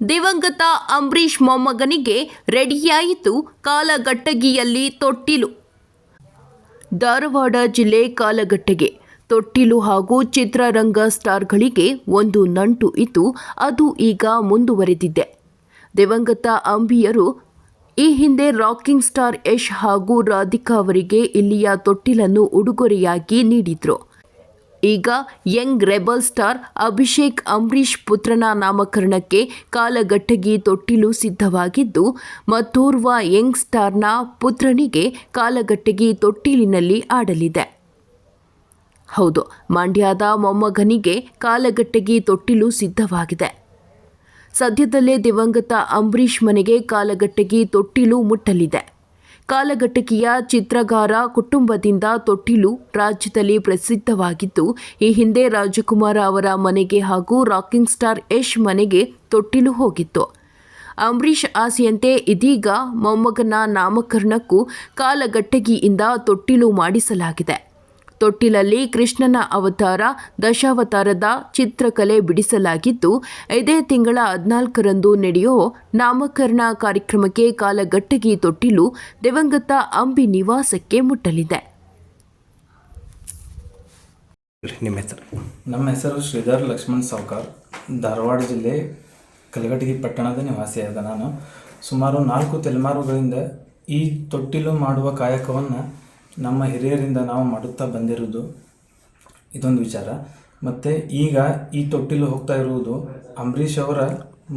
ದಿವಂಗತ ಅಂಬರೀಷ್ ಮೊಮ್ಮಗನಿಗೆ ರೆಡಿಯಾಯಿತು ಕಾಲಘಟ್ಟಗಿಯಲ್ಲಿ ತೊಟ್ಟಿಲು. ಧಾರವಾಡ ಜಿಲ್ಲೆ ಕಾಲಘಟ್ಟಗೆ ತೊಟ್ಟಿಲು ಹಾಗೂ ಚಿತ್ರರಂಗ ಸ್ಟಾರ್ಗಳಿಗೆ ಒಂದು ನಂಟು ಇತ್ತು ಅದು ಈಗ ಮುಂದುವರೆದಿದೆ. ದಿವಂಗತ ಅಂಬಿಯರು ಈ ಹಿಂದೆ ರಾಕಿಂಗ್ ಸ್ಟಾರ್ ಯಶ್ ಹಾಗೂ ರಾಧಿಕಾ ಅವರಿಗೆ ಇಲ್ಲಿಯ ತೊಟ್ಟಿಲನ್ನು ಉಡುಗೊರೆಯಾಗಿ ನೀಡಿದ್ರು. ಈಗ young rebel star Abhishek Ambareesh ಪುತ್ರನ ನಾಮಕರಣಕ್ಕೆ ಕಾಲಘಟ್ಟಗಿ ತೊಟ್ಟಿಲು ಸಿದ್ಧವಾಗಿದ್ದು ಮತ್ತೋರ್ವ ಯಂಗ್ ಸ್ಟಾರ್ನ ಪುತ್ರನಿಗೆ ಕಾಲಘಟ್ಟಗಿ ತೊಟ್ಟಿಲಿನಲ್ಲಿ ಆಡಲಿದೆ. ಹೌದು, ಮಂಡ್ಯದ ಮೊಮ್ಮಗನಿಗೆ ಕಾಲಗಟ್ಟಗಿ ತೊಟ್ಟಿಲು ಸಿದ್ಧವಾಗಿದೆ. ಸದ್ಯದಲ್ಲೇ ದಿವಂಗತ ಅಂಬರೀಷ್ ಮನೆಗೆ ಕಾಲಘಟ್ಟಗಿ ತೊಟ್ಟಿಲು ಮುಟ್ಟಲಿದೆ. ಕಾಲಗಟ್ಟಗಿಯ ಚಿತ್ರಗಾರ ಕುಟುಂಬದಿಂದ ತೊಟ್ಟಿಲು ರಾಜ್ಯದಲ್ಲಿ ಪ್ರಸಿದ್ಧವಾಗಿದ್ದು, ಈ ಹಿಂದೆ ರಾಜಕುಮಾರ ಅವರ ಮನೆಗೆ ಹಾಗೂ ರಾಕಿಂಗ್ ಸ್ಟಾರ್ ಯಶ್ ಮನೆಗೆ ತೊಟ್ಟಿಲು ಹೋಗಿತ್ತು. ಅಂಬರೀಷ್ ಆಸೆಯಂತೆ ಇದೀಗ ಮೊಮ್ಮಗನ ನಾಮಕರಣಕ್ಕೂ ಕಾಲಘಟ್ಟಗಿಯಿಂದ ತೊಟ್ಟಿಲು ಮಾಡಿಸಲಾಗಿದೆ. ತೊಟ್ಟಿಲಲ್ಲಿ ಕೃಷ್ಣನ ಅವತಾರ ದಶಾವತಾರದ ಚಿತ್ರಕಲೆ ಬಿಡಿಸಲಾಗಿದ್ದು ಇದೇ ತಿಂಗಳ ಹದಿನಾಲ್ಕರಂದು ನಡೆಯೋ ನಾಮಕರಣ ಕಾರ್ಯಕ್ರಮಕ್ಕೆ ಕಾಲಗಟ್ಟಗಿ ತೊಟ್ಟಿಲು ದಿವಂಗತ ಅಂಬಿ ನಿವಾಸಕ್ಕೆ ಮುಟ್ಟಲಿದೆ. ನಿಮ್ಮ ಹೆಸರು? ನಮ್ಮ ಹೆಸರು ಶ್ರೀಧರ್ ಲಕ್ಷ್ಮಣ್ ಸಾವ್ಕಾರ್. ಧಾರವಾಡ ಜಿಲ್ಲೆ ಕಲಘಟಗಿ ಪಟ್ಟಣದ ನಿವಾಸಿಯಾದ ನಾನು. ಸುಮಾರು ನಾಲ್ಕು ತಲೆಮಾರುಗಳಿಂದ ಈ ತೊಟ್ಟಿಲು ಮಾಡುವ ಕಾಯಕವನ್ನು ನಮ್ಮ ಹಿರಿಯರಿಂದ ನಾವು ಮಾಡುತ್ತಾ ಬಂದಿರುವುದು ಇದೊಂದು ವಿಚಾರ. ಮತ್ತು ಈಗ ಈ ತೊಟ್ಟಿಲು ಹೋಗ್ತಾ ಇರುವುದು ಅಂಬರೀಷ್ ಅವರ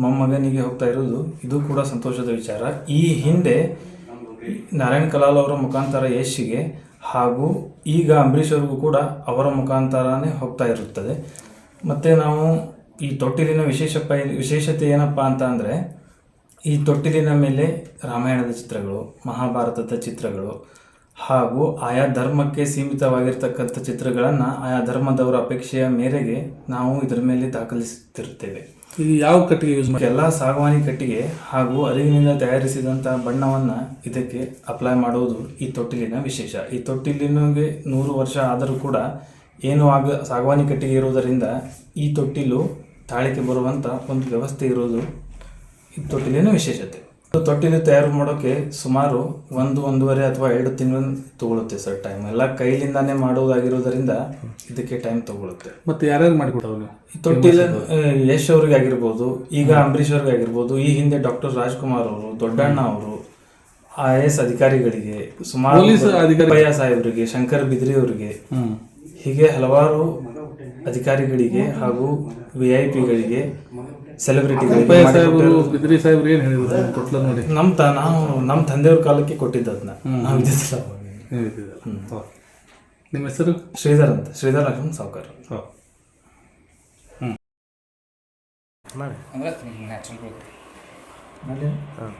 ಮೊಮ್ಮಗನಿಗೆ ಹೋಗ್ತಾ ಇರುವುದು, ಇದು ಕೂಡ ಸಂತೋಷದ ವಿಚಾರ. ಈ ಹಿಂದೆ ನಾರಾಯಣ್ ಕಲಾಲ್ ಅವರ ಮುಖಾಂತರ ಯಶ್ಗೆ ಹಾಗೂ ಈಗ ಅಂಬರೀಷ್ ಅವ್ರಿಗೂ ಕೂಡ ಅವರ ಮುಖಾಂತರನೇ ಹೋಗ್ತಾ ಇರುತ್ತದೆ. ಮತ್ತು ನಾವು ಈ ತೊಟ್ಟಿಲಿನ ವಿಶೇಷ ಪೈ, ವಿಶೇಷತೆ ಏನಪ್ಪ ಅಂತ ಅಂದರೆ, ಈ ತೊಟ್ಟಿಲಿನ ಮೇಲೆ ರಾಮಾಯಣದ ಚಿತ್ರಗಳು, ಮಹಾಭಾರತದ ಚಿತ್ರಗಳು ಹಾಗೂ ಆಯಾ ಧರ್ಮಕ್ಕೆ ಸೀಮಿತವಾಗಿರ್ತಕ್ಕಂಥ ಚಿತ್ರಗಳನ್ನು ಆಯಾ ಧರ್ಮದವರ ಅಪೇಕ್ಷೆಯ ಮೇರೆಗೆ ನಾವು ಇದರ ಮೇಲೆ ದಾಖಲಿಸುತ್ತಿರುತ್ತೇವೆ. ಇದು ಯಾವ ಕಟ್ಟಿಗೆ ಯೂಸ್ ಮಾಡಿ ಎಲ್ಲ ಸಾಗವಾನಿ ಕಟ್ಟಿಗೆ ಹಾಗೂ ಅರಿವಿನಿಂದ ತಯಾರಿಸಿದಂಥ ಬಣ್ಣವನ್ನು ಇದಕ್ಕೆ ಅಪ್ಲೈ ಮಾಡುವುದು ಈ ತೊಟ್ಟಿಲಿನ ವಿಶೇಷ. ಈ ತೊಟ್ಟಿಲಿನಗೆ ನೂರು ವರ್ಷ ಆದರೂ ಕೂಡ ಏನು ಆಗ ಸಾಗವಾನಿ ಕಟ್ಟಿಗೆ ಇರುವುದರಿಂದ ಈ ತೊಟ್ಟಿಲು ತಾಳಿಕೆ ಬರುವಂಥ ಒಂದು ವ್ಯವಸ್ಥೆ ಇರುವುದು ಈ ತೊಟ್ಟಿಲಿನ ವಿಶೇಷತೆ. ಇದು ತೊಟ್ಟಿಲು ತಯಾರು ಮಾಡೋಕೆ ಸುಮಾರು ಒಂದು ಒಂದೂವರೆ ಅಥವಾ ಎರಡು ತಿಂಗಳು ತಗೊಳುತ್ತೆ ಸರ್ ಟೈಮ್ ಎಲ್ಲ ಕೈಲಿಂದಾನೇ ಮಾಡೋದಾಗಿರೋದ್ರಿಂದ ಇದಕ್ಕೆ ಟೈಮ್ ತಗೊಳುತ್ತೆ. ಮತ್ತೆ ಯಾರ್ಯಾರು ಮಾಡಿಕೊಡೋರು ತೊಟ್ಟಿಲ ಯಶ್ ಅವ್ರಿಗೆ ಆಗಿರ್ಬೋದು ಈಗ ಅಂಬರೀಷ್ ಅವ್ರಿಗೆ ಆಗಿರ್ಬೋದು ಈ ಹಿಂದೆ ಡಾಕ್ಟರ್ ರಾಜ್ಕುಮಾರ್ ಅವರು ದೊಡ್ಡಣ್ಣ ಅವರು ಐ ಎ ಎಸ್ ಅಧಿಕಾರಿಗಳಿಗೆ ಸುಮಾರು ಸಾಹೇಬ್ರಿಗೆ ಶಂಕರ್ ಬಿದ್ರಿ ಅವರಿಗೆ ಹೀಗೆ ಹಲವಾರು ಅಧಿಕಾರಿಗಳಿಗೆ ಹಾಗೂ ವಿ ಐ ಪಿಗಳಿಗೆ ಸೆಲೆಬ್ರಿಟಿಗಳಿಗೆ ಸಾಹೇಬರು ಬಿದ್ರಿ ಸಾಹೇಬ್ರು ಏನು ಹೇಳಿದ್ರು? ನಿಮ್ಮ ತೊಟ್ಲ ನೋಡಿ. ನಮ್ಮ ತ ನಾವು ನಮ್ಮ ತಂದೆಯವ್ರ ಕಾಲಕ್ಕೆ ಕೊಟ್ಟಿದ್ದದನ್ನ ನಾವು ಇದ್ದಿದ್ದಿಲ್ಲ. ಅವಾಗ. ನಿಮ್ಮ ಹೆಸರು? ಶ್ರೀಧರ್ ಅಂತ. ಶ್ರೀಧರ್ ಲಕ್ಷ್ಮಣ್ ಸಾವ್ಕರ್. ಹಾಂ. ಅಂದ್ರೆ ನ್ಯಾಚುರಲ್ ಗ್ರೋತ್ ಹಾಂ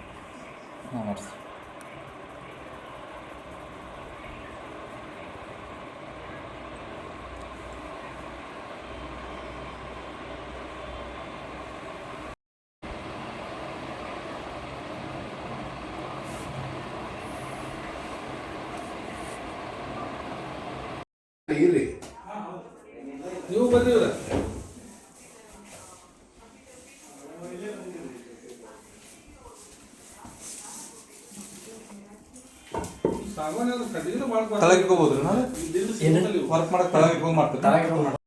ಮಾಡಿಸಿ. ಭಾಳ ಹೋಗ್ಬೋದು ವರ್ಕ್ ಮಾಡಕ್ ತಳಗೆ ಹೋಗಿ ಮಾಡ್ತಾರೆ.